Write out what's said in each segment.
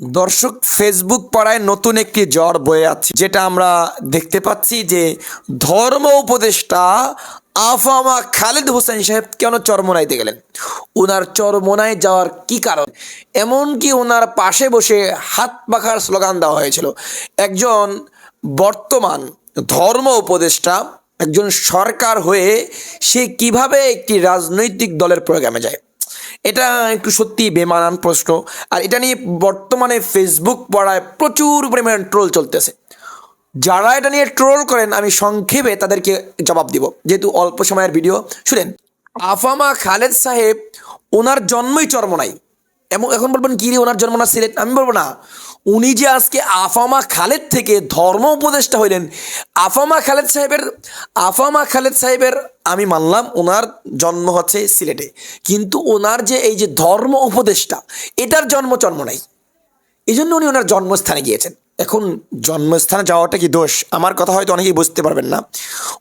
দর্শক ফেসবুক পাড়ায় নতুন একটি জ্বর বয়ে আছে, যেটা আমরা দেখতে পাচ্ছি যে ধর্ম উপদেষ্টা আফামা খালেদ হোসেন সাহেব কেন চরমোনাইতে গেলেন? ওনার চরমোনায় যাওয়ার কি কারণ? এমনকি ওনার পাশে বসে হাত পাখার স্লোগান দেওয়া হয়েছিল। একজন বর্তমান ধর্ম উপদেষ্টা, একজন সরকার হয়ে সে কীভাবে একটি রাজনৈতিক দলের প্রোগ্রামে যায়? এটা একটু সত্যি বেমানান প্রশ্ন। আর এটা নিয়ে বর্তমানে ফেসবুক পড়ায় প্রচুর পরিমাণে ট্রোল চলতেছে। যারা এটা নিয়ে ট্রোল করেন, আমি সংক্ষেপে তাদেরকে জবাব দিব। যেহেতু অল্প সময়ের ভিডিও শুনেন। আফামা খালেদ সাহেব, ওনার জন্মই চর্ম নাই। এমন এখন বলবেন, কি রে, ওনার জন্ম না সিলেট? আমি বলব, না। উনি যে আজকে আফামা খালেদ থেকে ধর্ম উপদেষ্টা হইলেন, আফামা খালেদ সাহেবের, আফামা খালেদ সাহেবের আমি মানলাম ওনার জন্ম হচ্ছে সিলেটে। কিন্তু ওনার যে এই যে ধর্ম উপদেষ্টা, এটার জন্ম জন্ম নাই। এই জন্য উনি ওনার জন্মস্থানে গিয়েছেন। এখন জন্মস্থানে যাওয়াটা কি দোষ? আমার কথা হয়তো অনেকেই বুঝতে পারবেন না।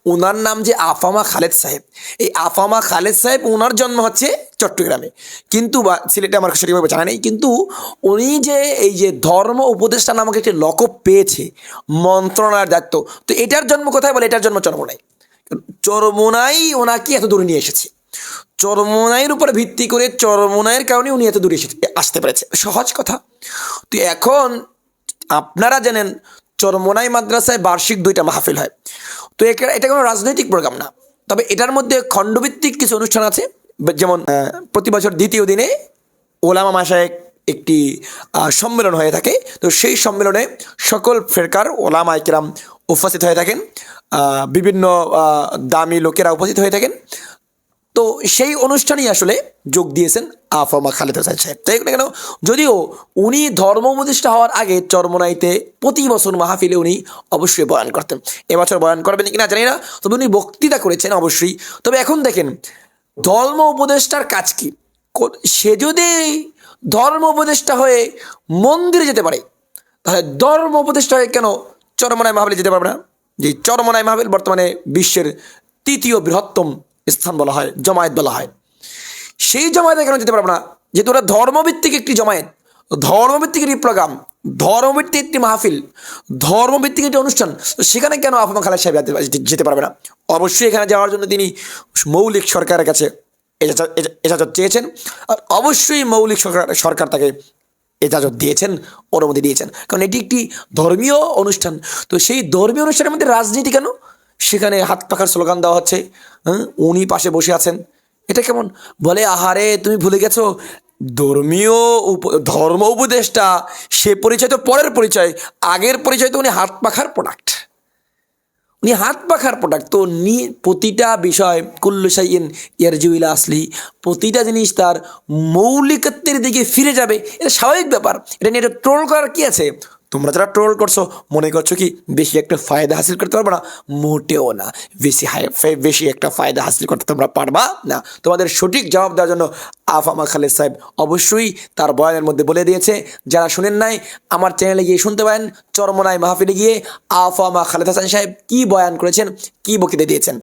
ওনার নাম যে আফামা খালেদ সাহেব, এই আফামা খালেদ সাহেব ওনার জন্ম হচ্ছে চট্টগ্রামে। কিন্তু বা, সিলেটে আমার সঠিকভাবে জানা নেই। কিন্তু উনি যে এই যে ধর্ম উপদেষ্টা নামক একটি লকব পেয়েছে, মন্ত্রণালয়ের দায়িত্ব, তো এটার জন্ম কোথায় বলে? এটার জন্ম চরমোনাই। চরমোনাই ওনাকে এত দূরে নিয়ে এসেছে। চরমোনাইয়ের উপর ভিত্তি করে চরমোনাইয়ের কারণে উনি এত দূরে এসে আসতে পেরেছে। সহজ কথা। তো এখন আপনারা জানেন, চরমোনাই মাদ্রাসায় বার্ষিক দুইটা মাহফিল হয়। তো এটা কোনো রাজনৈতিক প্রোগ্রাম না। তবে এটার মধ্যে খণ্ডভিত্তিক কিছু অনুষ্ঠান আছে। যেমন প্রতি বছর দ্বিতীয় দিনে ওলামা মাসায় একটি সম্মেলন হয়ে থাকে। তো সেই সম্মেলনে সকল ফেরকার ওলামা ইকরাম উপস্থিত হয়ে থাকেন। বিভিন্ন দামি লোকেরা উপস্থিত হয়ে থাকেন। তো সেই অনুষ্ঠানেই আসলে যোগ দিয়েছেন আফামা খালেদ হোসেন সাহেব। তাই কেন, যদিও উনি ধর্ম উপদেষ্টা হওয়ার আগে চরমনাইতে প্রতি বছর মাহফিলে উনি অবশ্যই বয়ান করতেন। এবছর বয়ান করবেন কিনা জানি না, তবে উনি বক্তৃতা করেছেন অবশ্যই। তবে এখন দেখেন ধর্ম উপদেষ্টার কাজ কি? সে যদি ধর্ম উপদেষ্টা হয়ে মন্দিরে যেতে পারে, তাহলে ধর্ম উপদেষ্টা হয়ে কেন চরমনায় মাহফিলে যেতে পারবে না? যে চরমনায় মাহফিল বর্তমানে বিশ্বের তৃতীয় বৃহত্তম স্থান বলা হয়, জমায়েত বলা হয়। সেই জমায়েতে কেন যেতে পারব না? যেহেতু ওরা ধর্মভিত্তিক একটি জমায়েত, ধর্মভিত্তিক একটি প্রোগ্রাম ধর্মভিত্তিক একটি মাহফিল, ধর্মভিত্তিক একটি অনুষ্ঠান, তো সেখানে কেন আফমা খালেদ সাহেব যেতে- পারবে না? অবশ্যই এখানে যাওয়ার জন্য তিনি মৌলিক সরকারের কাছে এজাজত এজা- এজাজত চেয়েছেন আর অবশ্যই মৌলিক সরকার সরকার তাকে এজাজত দিয়েছেন, অনুমতি দিয়েছেন। কারণ এটি একটি ধর্মীয় অনুষ্ঠান। তো সেই ধর্মীয় অনুষ্ঠানের মধ্যে রাজনীতি কেন? সেখানে হাত পাখার স্লোগান দেওয়া হচ্ছে উনি পাশে বসে আছেন। এটা কেমন? বলে, আহারে, তুমি ভুলে গেছো? ধর্মীয় ধর্ম উপদেশটা সে পরিচয় তো পরের পরিচয়, আগের পরিচয় তো উনি হাত পাখার প্রোডাক্ট উনি হাত পাখার প্রোডাক্ট তো নি, প্রতিটা বিষয় কুল্লুসাই ইয়ারজুইলা আসলি প্রতিটা জিনিস তার মৌলিকত্বের দিকে ফিরে যাবে, এটা স্বাভাবিক ব্যাপার। এটা নিয়ে ট্রোল করার কী আছে? তোমরা যারা ট্রোল করছ, মনে করছ কি বেশি একটা ফায়দা হাসিল করতে পারবে না? মোটেও না। বেশি হাই বেশি একটা ফায়দা হাসিল করতে তোমরা পারবা না। তোমাদের সঠিক জবাব দেওয়ার জন্য আফামা খালেদ সাহেব অবশ্যই তার বয়ানের মধ্যে বলে দিয়েছে, যারা শুনেন নাই, আমার চ্যানেলে গিয়ে শুনতে পারেন। চরমনায় মাহফিলে গিয়ে আফামা খালেদ হাসান সাহেব কি বয়ান করেছেন, কি বক্তৃতা দিয়েছেন?